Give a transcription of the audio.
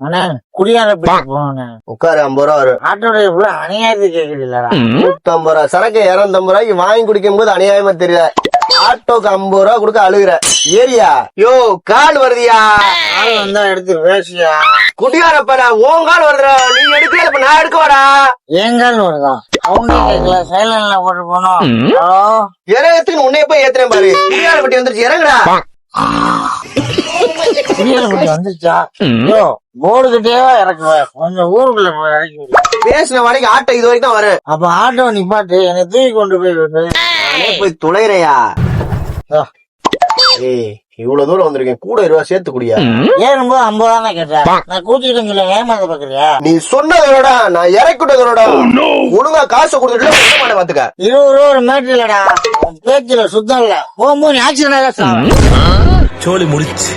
அண்ணா உட்காரு ஐம்பது ரூபா வரும். ஆட்டோட இவ்வளவு அநியாயத்து கேக்குறீங்களா? நூத்தம்பது ரூபா சரக்கு இரநூத்தம்பது ரூபாய்க்கு வாங்கி குடிக்கும் போது அநியாயமா தெரியல. ஆட்டோக்கு ஐம்பது ரூபா கொடுக்க அழுகுற. ஏரியா. யோ கால் வருதியா? ஆள் வந்தா எடுத்து பேசியா? குடியாரப்ப உன் கால் வருதுடா. நீ எடுக்கல இப்ப நான் எடுக்க வாடா ஏங்கால் வருதா? அவங்க கேட்கல சைலண்ட்ல போட்டு போனோம். ஹலோ? இறங்கத்துக்கு உன்னைய போய் ஏத்துறேன் பாரு. குடியாரப்பட்டி வந்துருச்சு இறங்குடா. போட்டு வந்துச்சா கிட்டேவா இறக்குவேன் கொஞ்சம் ஊருக்குள்ள போய் இறக்கி. பேசின வரைக்கும் ஆட்டோ இது வரைக்கும் தான் வரும். அப்ப ஆட்டோ நிப்பாட்டு என்னை தூக்கி கொண்டு போய் விடு. நானே போய் துளையிறையா? யோ, ஏய் இவ்வளவு தூரம் வந்திருக்கேன். கூட இருபா சேர்த்து குடியா? ஏறும்போது ஐம்பது தானே கேட்டேன் நான் கூட்டிட்டு சொல்ல ஏமாத்த பாக்குறியா? நீ சொன்னதோட நான் இறக்கிட்டதோட ஒழுங்கா காசு கொடுத்துட்டு பாத்துக்க. இருபது ரூபா ஒரு மேட்ரு இல்லடா. பேச்சுல சுத்தம் இல்ல. போகும்போது ஆக்சிடென்ட் ஆக சோலி முடிச்சு.